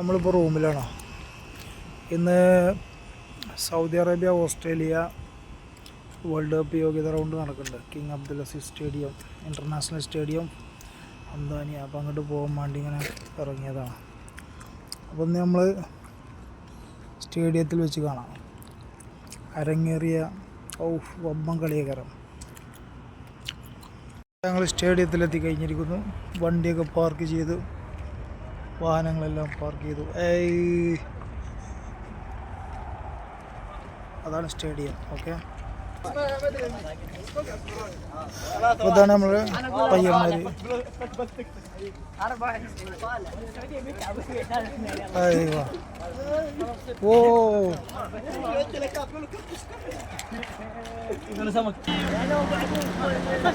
നമ്മളിപ്പോൾ റൂമിലാണോ? ഇന്ന് Saudi Arabia Australia world cup യോഗ്യത റൗണ്ട് നടക്കുന്നുണ്ട്. King Abdul Aziz stadium international stadium അന്താനി അപ്പോൾ അങ്ങോട്ട് പോകാൻ വേണ്ടി ഇങ്ങനെ ഇറങ്ങിയതാണ്. അപ്പോൾ ഇന്ന് നമ്മൾ സ്റ്റേഡിയത്തിൽ വെച്ച് കാണാം. അരങ്ങേറിയ ഔ വമ്പം കളിയകരം ഞങ്ങൾ സ്റ്റേഡിയത്തിലെത്തി കഴിഞ്ഞിരിക്കുന്നു. വണ്ടിയൊക്കെ പാർക്ക് ചെയ്തു വാഹനങ്ങളെല്ലാം പാർക്ക് ചെയ്തു. അതാണ് സ്റ്റേഡിയം ഓക്കെ ഇതാണ് നമ്മൾ പയ്യന്മാർ അയ്യോ ഓ.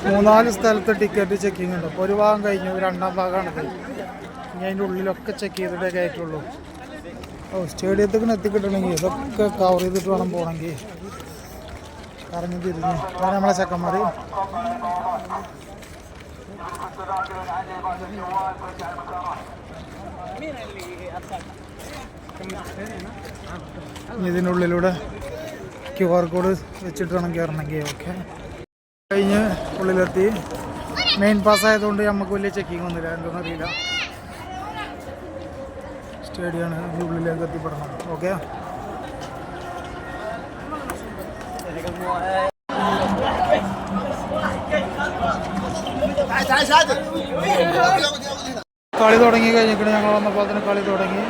മൂന്നാൽ സ്ഥലത്ത് ടിക്കറ്റ് ചെക്കിംഗ് ഉണ്ട്. ഒരു ഭാഗം കഴിഞ്ഞു രണ്ടാം ഭാഗമാണിത് അതിന്റെ ഉള്ളിലൊക്കെ ചെക്ക് ചെയ്തിട്ടേ കയറ്റുള്ളൂ ഓ സ്റ്റേഡിയത്തേക്ക് എത്തിക്കിട്ടണമെങ്കിൽ ഇതൊക്കെ കവർ ചെയ്തിട്ട് വേണം പോകണമെങ്കിൽ. കറങ്ങി തിരിഞ്ഞ് അതാണ് നമ്മളെ ചെക്കന്മാർ ഇതിനുള്ളിലൂടെ ക്യു ആർ കോഡ് വെച്ചിട്ട് വേണം കയറണമെങ്കിൽ. ഓക്കെ കഴിഞ്ഞ് ഉള്ളിലെത്തി. മെയിൻ പാസ് ആയതുകൊണ്ട് നമുക്ക് വലിയ ചെക്കിങ് ഒന്നുമില്ല. അറിയില്ല സ്റ്റേഡിയമാണ് ഉള്ളിലേക്ക് എത്തിപ്പെടണം ഓക്കെ കളി തുടങ്ങി കഴിഞ്ഞിട്ട് ഞങ്ങൾ വന്നപ്പോൾ അതിന് കളി തുടങ്ങി.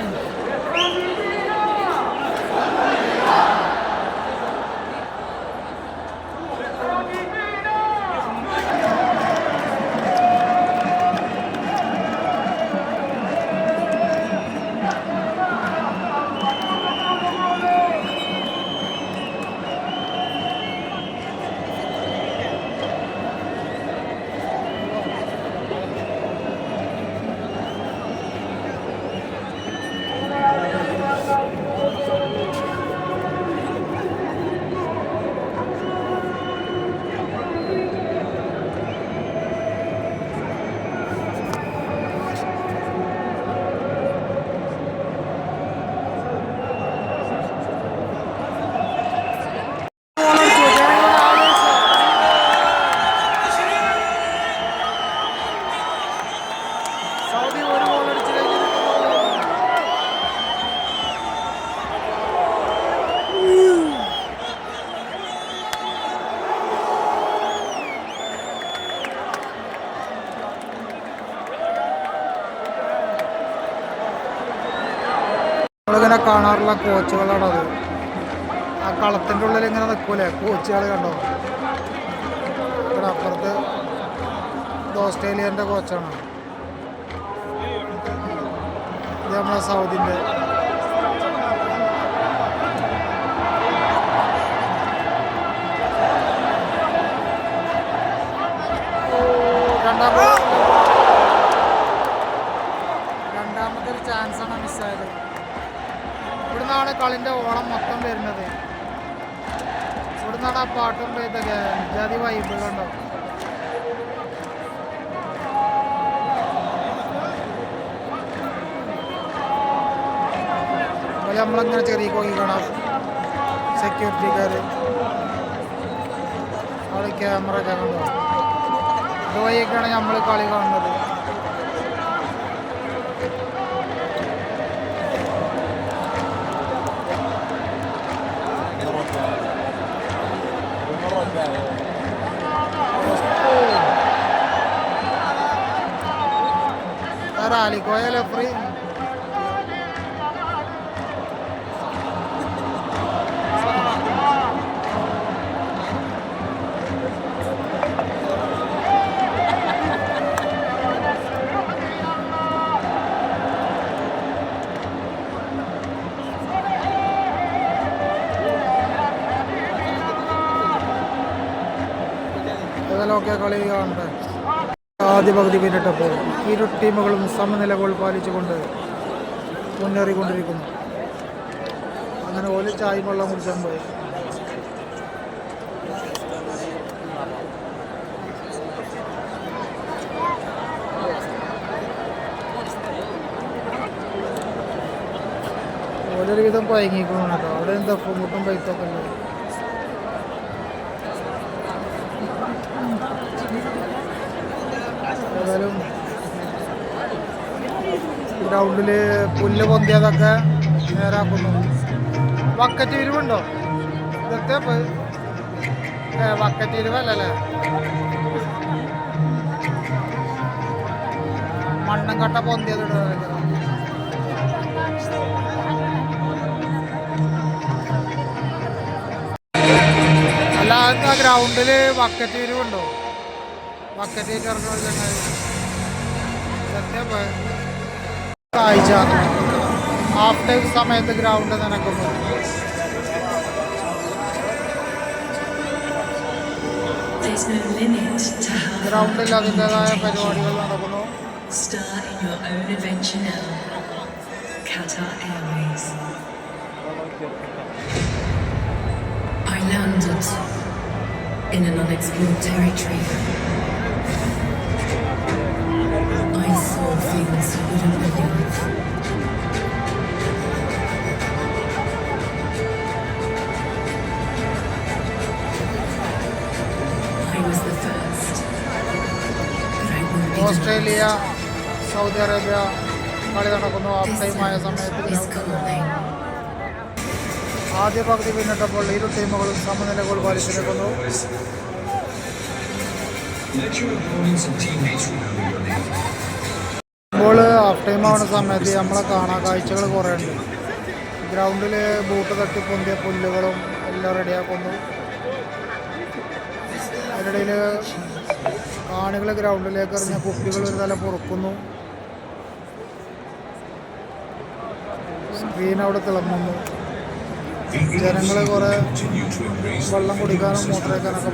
നമ്മളിങ്ങനെ കാണാറുള്ള കോച്ചുകളാണ് അത് ആ കളത്തിന്റെ ഉള്ളിൽ ഇങ്ങനെ നിൽക്കൂലേ? കോച്ചുകൾ കണ്ടോ? ഇവിടെ അപ്പുറത്ത് ഓസ്ട്രേലിയന്റെ കോച്ചാണ്. ഇത് നമ്മളെ സൗദിന്റെ. രണ്ടാമത്തെ രണ്ടാമത്തെ ഒരു ചാൻസാണ് മിസ്സായത്. ഇവിടുന്നാണ് കളിന്റെ ഓളം മൊത്തം വരുന്നത്. ഇവിടുന്നാണ് ആ പാട്ടും ഇതൊക്കെ ജാതി വൈബുകളുണ്ടോ നമ്മളങ്ങനെ ചെറിയ കോയി കാണാം. സെക്യൂരിറ്റിക്കാർ അവിടെ ക്യാമറ ഒക്കെ കണ്ടോ? ഇതുവഴിയൊക്കെയാണ് നമ്മൾ കളി കാണുന്നത്. Aralico, e eh, le offrì ഇതെല്ലാം കളി ആദ്യ പകുതി പിന്നിട്ടപ്പോൾ ഇരു ടീമുകളും സമനില ഗോൾ പാലിച്ചുകൊണ്ട് മുന്നേറിക്കൊണ്ടിരിക്കുന്നു. അങ്ങനെ ഓൽ ചായയും വെള്ളം കുടിച്ചാൻ പോയി. ഓരോരു വിധം കുഴങ്ങിക്കണം കേട്ടോ അവിടെ എന്താ മുട്ടും പൈത്തൊക്കെ ഉണ്ട് ഗ്രൗണ്ടിൽ പുല്ല് പൊന്തിയതൊക്കെ നേരാക്കുന്നു. വക്കറ്റ് വിരിവുണ്ടോ? ഇതൊക്കെ വക്കറ്റ് വിരിവല്ലല്ലേ? മണ്ണും കട്ട പൊന്തിയത് അല്ലാതെ അല്ല ആ ഗ്രൗണ്ടിൽ വക്കറ്റ് വിരിവുണ്ടോ? വക്കറ്റ് ഇറങ്ങുന്ന സത്യം പോയി. കാഴ്ച ഹാഫ് ടൈം സമയത്ത് ground നനക്കുന്നു There's no limit to how ഗ്രൗണ്ടിൽ അതിൻ്റെതായ പരിപാടികൾ നടക്കുന്നു Star in your own adventure now. Qatar Airways. I landed in an unexplored territory. Won't be the Australia Saudi Arabia കളി നടക്കുന്നു ഹാഫ് ടൈം ആയ സമയത്ത് Is. ആദ്യ പകുതി പിന്നിട്ടപ്പോൾ ഇരു ടീമുകളും സമനില ഗോൾ പാലിച്ചിരിക്കുന്നു Let your opponents and teammates remember your name. Half time ആവുന്ന സമയത്ത് നമ്മളെ കാണാൻ കാഴ്ചകൾ കുറേ ഉണ്ട്. ഗ്രൗണ്ടിൽ ബൂട്ട് തട്ടി പൊന്തിയ പുല്ലുകളും എല്ലാം റെഡിയാക്കുന്നു അതിനിടയിൽ കാണികൾ ഗ്രൗണ്ടിലേക്ക് എറിഞ്ഞ കുപ്പികൾ ഒരു തല പൊറുക്കുന്നു. സ്ക്രീൻ അവിടെ തിളങ്ങുന്നു. ജനങ്ങൾ കുറേ വെള്ളം കുടിക്കാനും system മൂത്രമൊഴിക്കാനൊക്കെ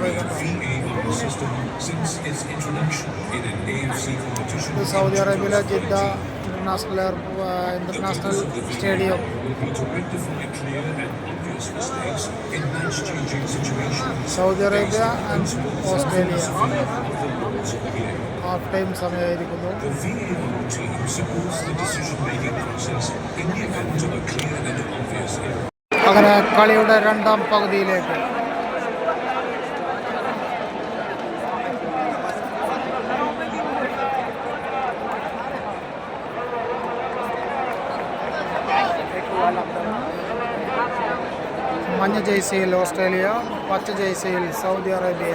സൗദി അറേബ്യയിലെ Jeddah international international stadium. Saudi Arabia and Australia. Half time സമയമായിരിക്കുന്നു The കളിയുടെ രണ്ടാം supports മഞ്ഞ ജേഴ്സിയിൽ ഓസ്ട്രേലിയ പച്ച ജേഴ്സിയിൽ സൗദി അറേബ്യ.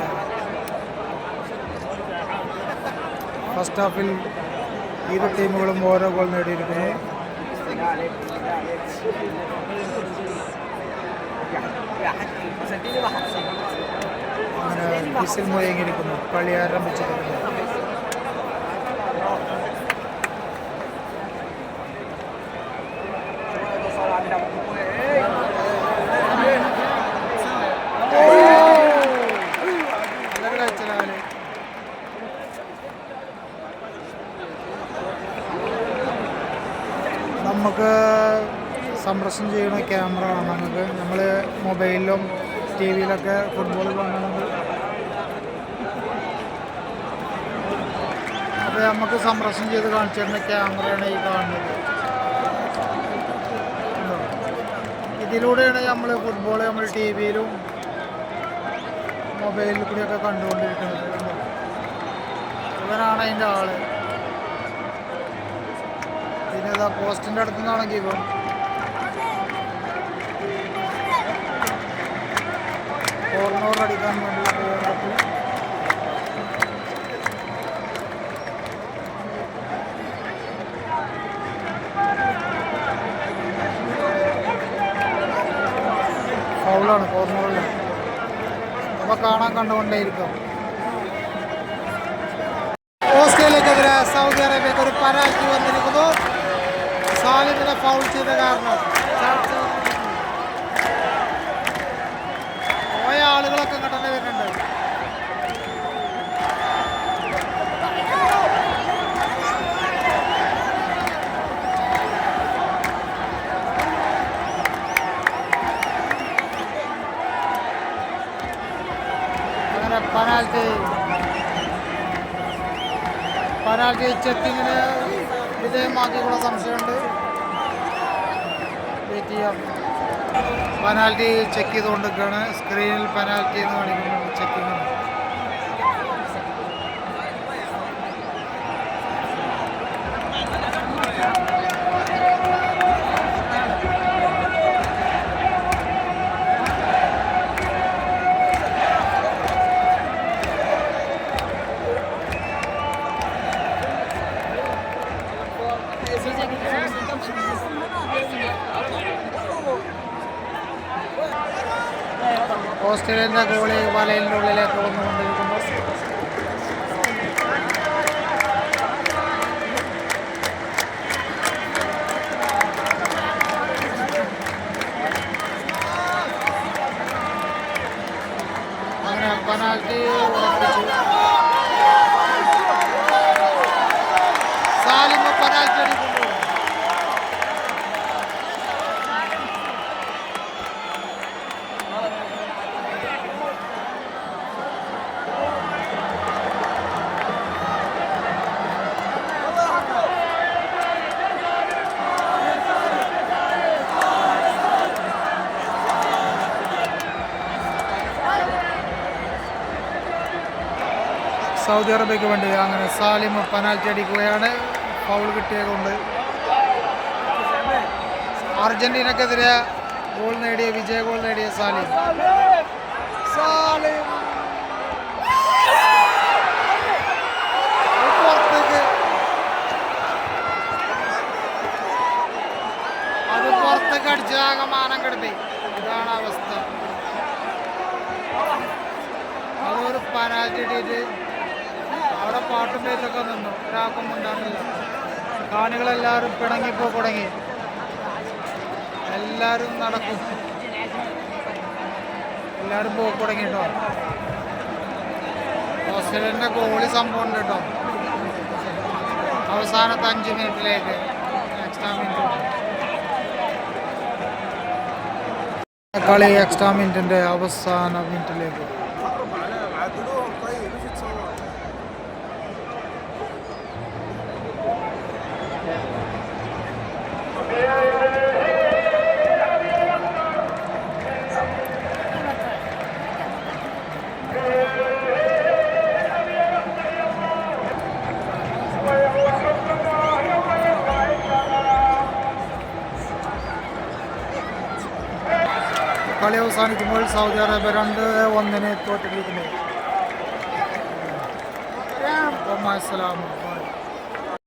ഫസ്റ്റ് ഹാഫിൽ ഇരു ടീമുകളും ഓരോ ഗോൾ നേടിയിരിക്കുന്നു അങ്ങനെ വിസിൽ മുഴങ്ങിയിരിക്കുന്നു. കളി ആരംഭിച്ചിരിക്കുന്നു. സംപ്രേഷണം ചെയ്യുന്ന ക്യാമറ ആണ് നമുക്ക് നമ്മൾ മൊബൈലിലും ടി വിയിലൊക്കെ ഫുട്ബോൾ കാണുന്നത് അപ്പോൾ നമുക്ക് സംപ്രേഷണം ചെയ്ത് കാണിച്ചു തരുന്ന ക്യാമറയാണ് ഈ കാണുന്നത്. ഇതിലൂടെയാണ് നമ്മൾ ഫുട്ബോൾ നമ്മൾ ടി വിയിലും മൊബൈലിൽ കൂടിയൊക്കെ കണ്ടുകൊണ്ടിരിക്കുന്നത്. കണ്ടോ? ഇവനാണ് അതിന്റെ ആൾ. പിന്നെ ഇതാ പോസ്റ്റിന്റെ അടുത്ത് നിന്നാണെങ്കിൽ ഇപ്പം കോർണർ അടിക്കാൻ വേണ്ടിയുള്ള തയ്യാറെടുപ്പ് ഫൗളാണ് കോർണറിൽ അപ്പോൾ കാണാൻ കണ്ടുകൊണ്ടേയിരിക്കും സാലിമിനെ ഫൗൾ ചെയ്ത കാരണം. പോയ ആളുകളൊക്കെ ഇങ്ങോട്ട് തന്നെ വരുന്നുണ്ട്. അങ്ങനെ പെനാൽറ്റി ചെക്കിങ്ങിന് വിധേയമാക്കിയുള്ള സംശയമുണ്ട്. പെനാൽറ്റി ചെക്ക് ചെയ്തുകൊണ്ടിരിക്കുകയാണ്. സ്ക്രീനിൽ പെനാൽറ്റി എന്ന് കാണിക്കുന്നുണ്ട് ചെക്കിംഗ് ഓസ്ട്രേലിയന്റെ ഗോളി വലയിന്റെ ഉള്ളിലേക്ക് വന്നുകൊണ്ടിരിക്കുന്നു അങ്ങനെ പെനാൽറ്റി ഉറപ്പിച്ചു സൗദി അറേബ്യക്ക് വേണ്ടി അങ്ങനെ സാലിം പെനാൽറ്റി അടിക്കുകയാണ്. ഫൗൾ കിട്ടിയതുകൊണ്ട്. അർജന്റീനക്കെതിരെ ഗോൾ നേടിയ വിജയ ഗോൾ നേടിയ സാലിം. സാലിം. പുറത്തേക്ക്. പുറത്തേക്ക് അടിച്ചാകെ ഇതാണ് അവസ്ഥ. അതൊരു ഇട്ടിട്ട് അവിടെ പാട്ടും പേരൊക്കെ നിന്നു. ഒരാൾക്കും ഉണ്ടാകുന്നില്ല കാണികളെല്ലാവരും പിണങ്ങിപ്പോ തുടങ്ങി. എല്ലാവരും നടക്കും. എല്ലാവരും പോക്ക് തുടങ്ങി കേട്ടോ ഓസ്ട്രേലിയന്റെ ഗോളി സംഭവം ഉണ്ട് കേട്ടോ. അവസാനത്തെ അഞ്ച് മിനിറ്റിലേക്ക്. എക്സ്ട്രാ മിനിറ്റ് കളി എക്സ്ട്രാ മിനിറ്റിന്റെ അവസാന മിനിറ്റിലേക്ക് കളി അവസാനിക്കുമ്പോൾ സൗദി അറേബ്യ രണ്ട് ഒന്നിന് തോറ്റിരിക്കുന്നു. അസ്സലാമു അലൈക്കും.